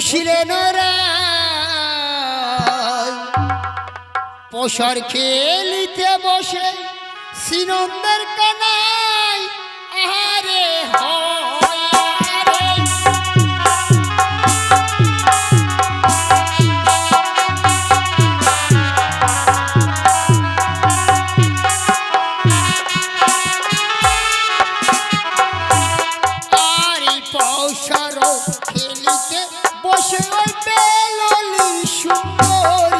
বসিলেন পশর খেলিতে বসে সিনন্দের কানাই আহারে হয় আরে। বসে ওই বেললি সুন্দরী।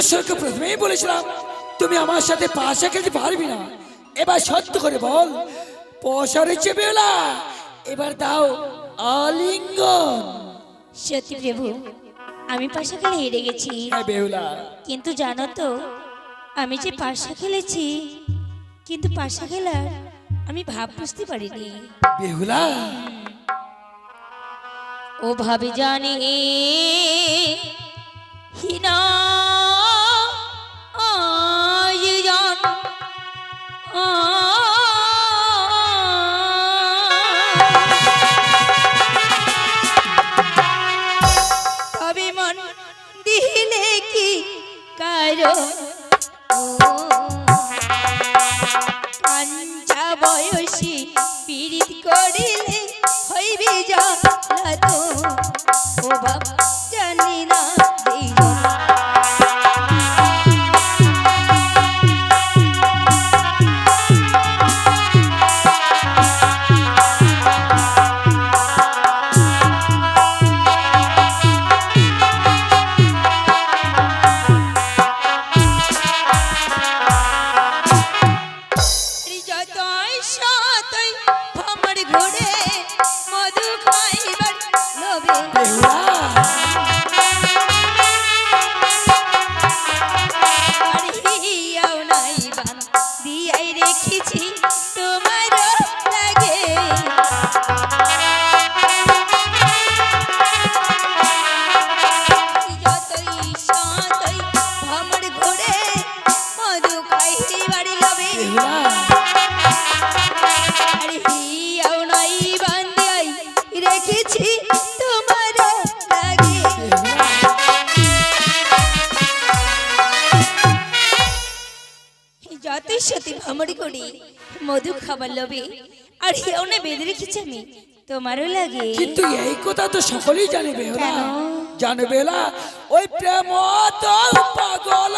আমি প্রথমেই বলেছিলাম তুমি আমার সাথে পাশা খেলতে পারবি না। এবার সত্য করে বল। পয়সা রয়েছে বেহুলা এবার দাও আলিঙ্গন। সত্যি প্রভু আমি পাশা খেলে হেরে গেছি। হ্যাঁ বেহুলা। কিন্তু জানো তো আমি যে পাশা খেলেছি কিন্তু পাশা খেলার আমি ভাব বুঝতে পারিনি। বেহুলা। ও ভাবে জানি হিনা yeah. লোভে আর হেওনে বেঁধে রেখেছি আমি। তোমারও লাগে। কিন্তু এই কথা তো সকলেই জানে বেহুলা কেন? জানে বেলা ওই প্রেম তো পাগল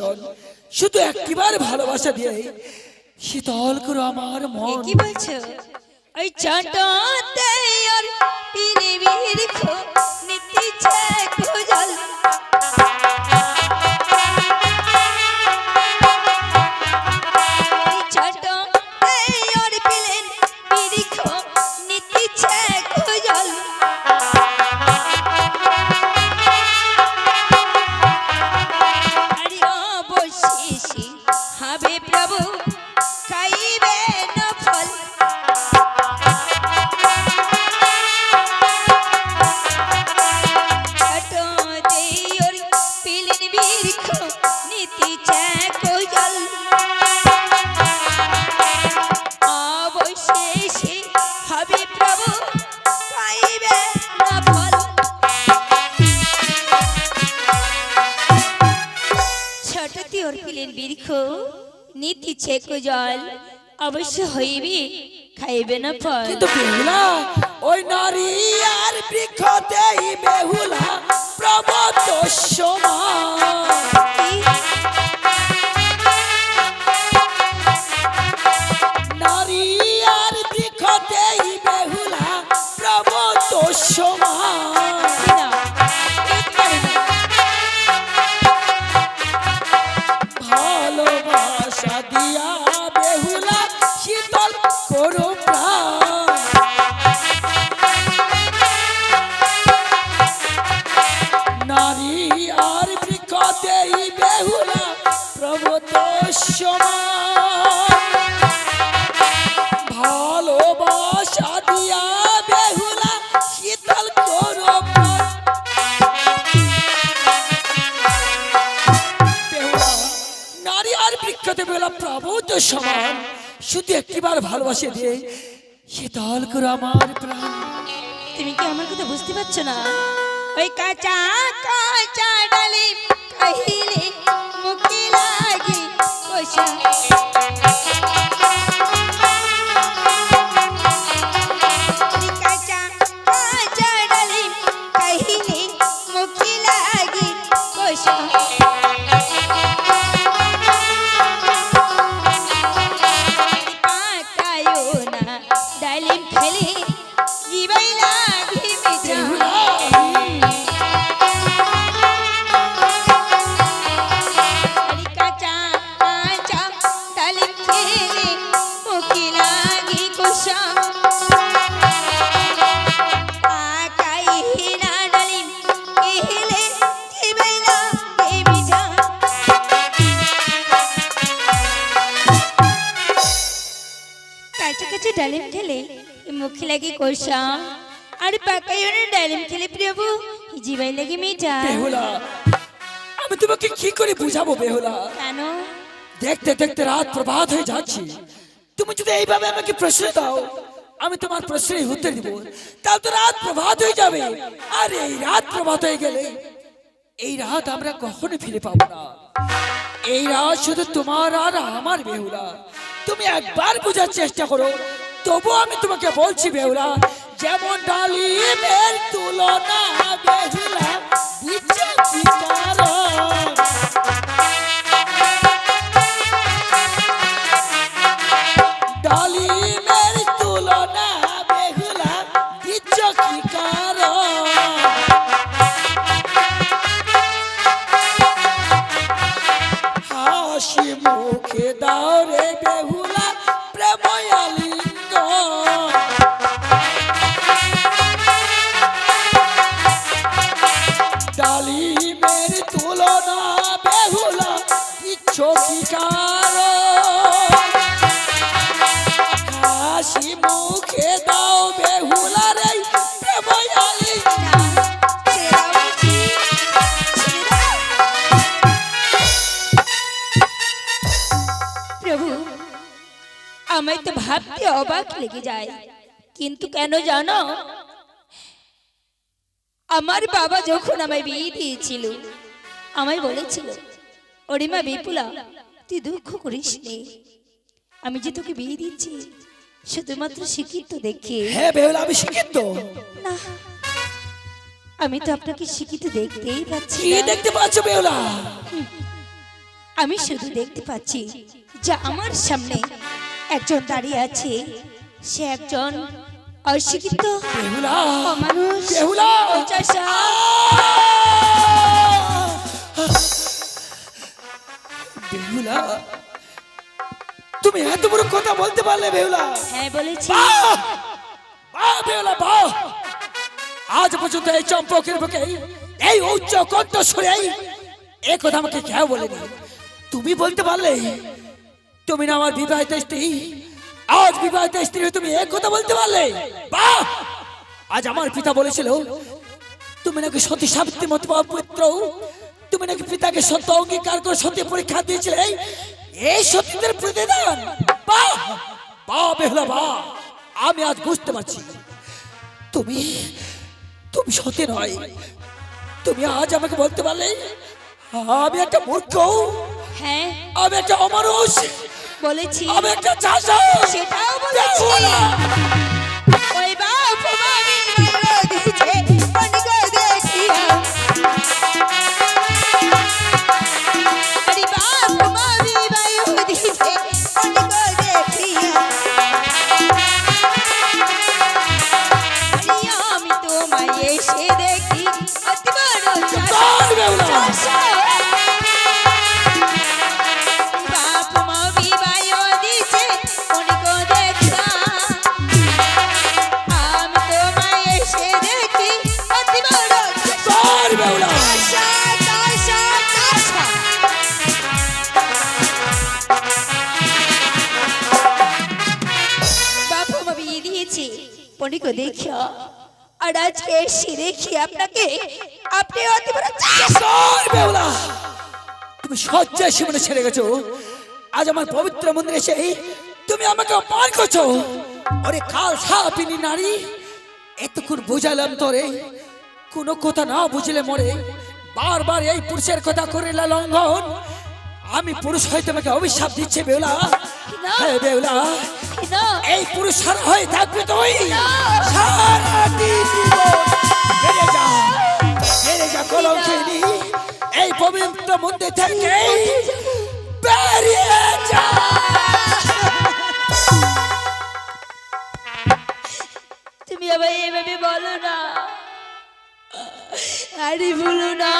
হাই শুধু একবার ভালোবাসা দিয়ে শীতল করো আমার মন। কি বলছো? ওই চটাতে আর পৃথিবীর খো ছোট তিওর পিলেন বীরখ নীতি ছেকো জল। অবশ্য হইবে, খাইবে না ফল। কিন্তু বেহুলা ওই নারী আর বৃক্ষতেই বেহুলা প্রবত সমান নারী শুধু একটিবার ভালোবাসে দিয়ে শীতল করো আমার প্রাণ। তুমি কি আমার কথা বুঝতে পারছ না? ওই কাঁচা কাঁচা ডালি কহিলে মুক্তি লাগে কষা কষা আর পাকাই না ডালিম খেলে প্রভু জীবাই লাগে মিঠা বেহুলা আমি তোমাকে কি করে বুঝাবো বেহুলা কেন দেখতে দেখতে রাত প্রভাত হয়ে যাচ্ছে তুমি যদি এইভাবে আমাকে প্রশ্ন দাও আমি তোমার প্রশ্নের উত্তর দিব তাহলে তো রাত প্রভাত হয়ে যাবে আর এই রাত প্রভাত হয়ে গেলে এই রাত আমরা কখনো ফিরে পাবো না এই রাত শুধু তোমার আর আমার বেহুলা তুমি একবার বোঝার চেষ্টা করো তবু আমি তোমাকে বলছি বেউরা যেমন ডালিমের তুলনা বেহুলা অবাক লেগে যায়। কিন্তু কেন জানো? আমার বাবা যখন আমায় বিয়ে দিয়েছিল আমায় বলেছিল ওরিমা বিপুলা তুই দুঃখ করিস নে। আমি যে তোকে বিয়ে দিচ্ছি শুধুমাত্র শিক্ষিত দেখে হ্যাঁ বেহুলা আমি শিক্ষিত। না আমি তো আপনাকে শিক্ষিত দেখতেই পাচ্ছি দেখতে পাচ্ছ বেহুলা? আমি শুধু দেখতে পাচ্ছি যে আমার সামনে একজন দাঁড়িয়ে আছে। সে একজন অশিক্ষিত অমানুষ। বেহুলা! তুমি এত বড় কথা বলতে পারলে বেহুলা! হ্যাঁ বলেছি। বাহ! বাহ, বেহুলা, বাহ! আজ পর্যন্ত এই চম্পকের বুকে এই উচ্চ কণ্ঠস্বরে এ কথা আমাকে কেউ বলেনি। তুমি বলতে পারলে তুমি না আমার বিবাহিত স্ত্রী। আজ বিবাহিত স্ত্রী তুমি এক কথা বলতে পারলে? বাহ! আজ আমার পিতা বলেছিল তুমি নাকি সতী সাবিত্রী মতো পুত্র। তুমি নাকি পিতাকে সত্য অঙ্গীকার করে সত্যি পরীক্ষা দিয়েছিলে। এই সত্যিদের প্রতিদান। বাহ! বাহ বেহুলা বাহ! আমি আজ বুঝতে পারছি। তুমি তুমি সত্যি নয়। তুমি আজ আমাকে বলতে পারলে আমি একটা মূর্খ। হ্যাঁ। আমি একটা অমানুষ। বলেছি। আমি একটা চাষা। সেটাও বলেছি। পনিকে দেখিয়া আর আজকে এসে দেখি আপনাকে। আপনি অতি বড়! তুমি সজ্জায় সীমানা ছেড়ে গেছো। আজ আমার পবিত্র মন্দিরে এসে তুমি আমাকে অপমান করছ। ওরে কাল সাপিনী নারী, এতক্ষণ বুঝালাম তোরে। কোনো কথা না বুঝলে মরে। বারবার এই পুরুষের কথা করে লঙ্ঘন। আমি পুরুষ হয়ে তোমাকে অভিশাপ দিচ্ছে হ্যাঁ বেউলা না এই পুরুষ হয়ে থাকবে তুই। সারাদিন বেড়ে যা বেড়ে যা এই পবিত্র মন্দির থেকে বেরিয়ে যা। তুমি আবার এভাবে বলো না। আরে বলো না।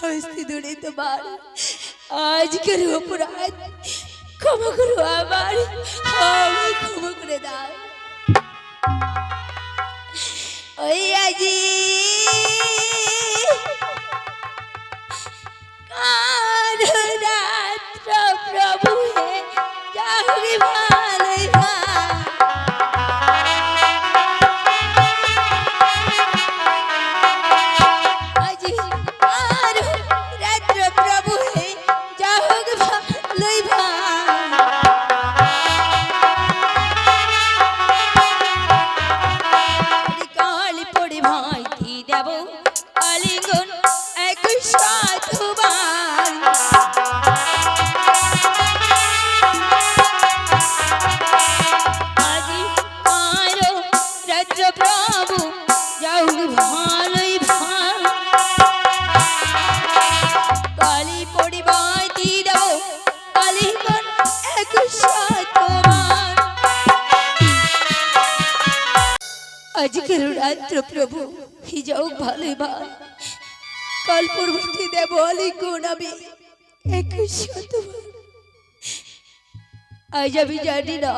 হস্তি দূরে তোমার আজকের অপরাধ ক্ষমা করো আমার। আমায় ক্ষমা করে দাও। ওই আজি রাত্র প্রভু হে যাহরি ভালোই ভা প্রভু হি যাও ভালো ভাই কাল পূর্বতী দেব অলিগুণ আমি একুশ আজ আমি জানি না,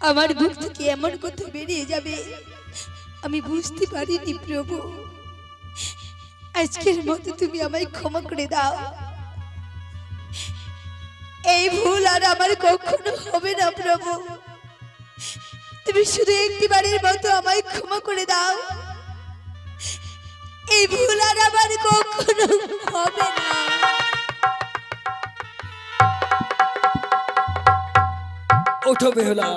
আমার বুক থেকে এমন কথা বেরিয়ে যাবে? আমি বুঝতে পারিনি প্রভু। আজকের মতো তুমি আমায় ক্ষমা করে দাও। এই ভুল আর আমার কখনো হবে না প্রভু। তুমি শুধু একটি একটিবারের মতো আমায় ক্ষমা করে দাও। এই ভুল আর আমার কখনো হবে না। ওঠো বেহুলা।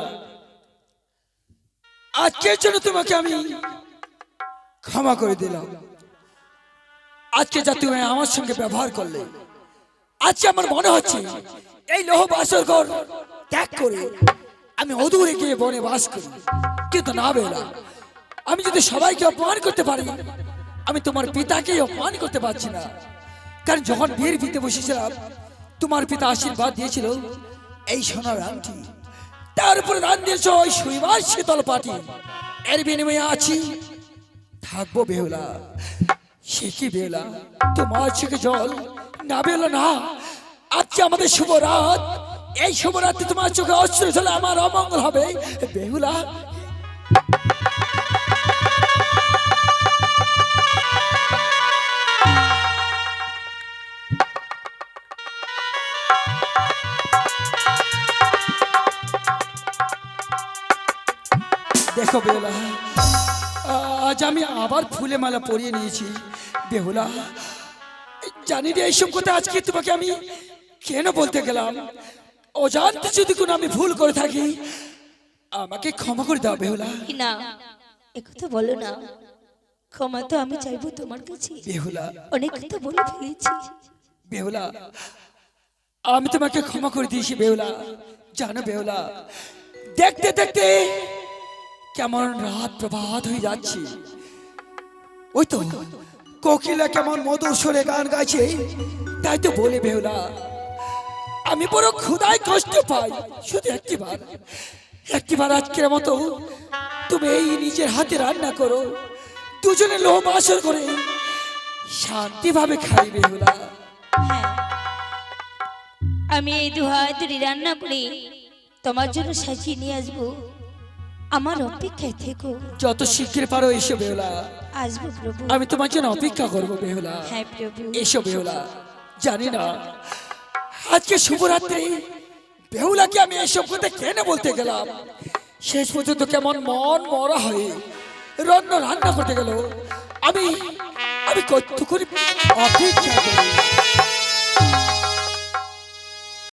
আজকের জন্য তোমাকে আমি ক্ষমা করে দিলাম। আজকে যা তুমি আমার সঙ্গে ব্যবহার করলে, আজকে আমার মনে হচ্ছে এই লোহ বাসর ঘর ত্যাগ করে আমি অদূরে গিয়ে বনে বাস করি। কিন্তু না বেহুলা, আমি যদি সবাইকে অপমান করতে পারি আমি তোমার পিতাকে অপমান করতে পারছি না। কারণ যখন বিয়ের পিতে বসেছিলাম, তোমার পিতা আশীর্বাদ দিয়েছিল এই সোনার আংটি তার উপরে দান দিয়েছ ওই শৈবার শীতল পাটি। এর বিনিময়ে আছি। থাকব বেহুলা, সে কি বেহুলা? তোমার চোখে জল না বেহুলা না। আজকে আমাদের শুভ রাত। এই শুভ রাত্রে তোমার চোখে অস্ত্র আমার অমঙ্গল হবে। বেহুলা বেহুলা আজ আমি আবার ফুলে মালা পরিয়ে নিয়েছি। বেহুলা জানি রে এইসব কথা আজকে তোমাকে আমি কেন বলতে গেলাম? অজান্তে যদি কোনো আমি ভুল করে থাকি আমাকে ক্ষমা করে দাও বেহুলা। না একথা বলো না। ক্ষমা তো আমি চাইব তোমার কাছে। বেহুলা। অনেক কথা বলে ফেলেছি। বেহুলা আমি তোমাকে ক্ষমা করে দিয়েছি বেহুলা। জানো বেহুলা দেখতে দেখতে কেমন রাত প্রভাত হয়ে যাচ্ছে? ওই তো, কোকিলা কেমন মধুর গান গাইছে? তাই তো বলে বেহুলা, আমি বড় ক্ষুদায় কষ্ট পাই, শুধু একটিবার। একটিবার আজকের মতো তুমি এই নিজের হাতে রান্না করো, দুজনে লোহ বাসর করে শান্তিভাবে খাই বেহুলা। হ্যাঁ আমি এই দু রান্না করে, তোমার জন্য সাজিয়ে নিয়ে আসব। আমার অপেক্ষায় থেকো। যত শিগগির পারো এসো বেহুলা। আসব প্রভু। আমি তোমার জন্য অপেক্ষা করব বেহুলা। হ্যাঁ প্রভু। এসো বেহুলা। জানি না। আজকে শুভরাত্রি। বেহুলাকে আমি এসব কথা কেন বলতে গেলাম? শেষ পর্যন্ত কেমন মন মরা হয়ে রান্না রান্না করতে গেল। আমি আমি কত করে অপেক্ষা করি।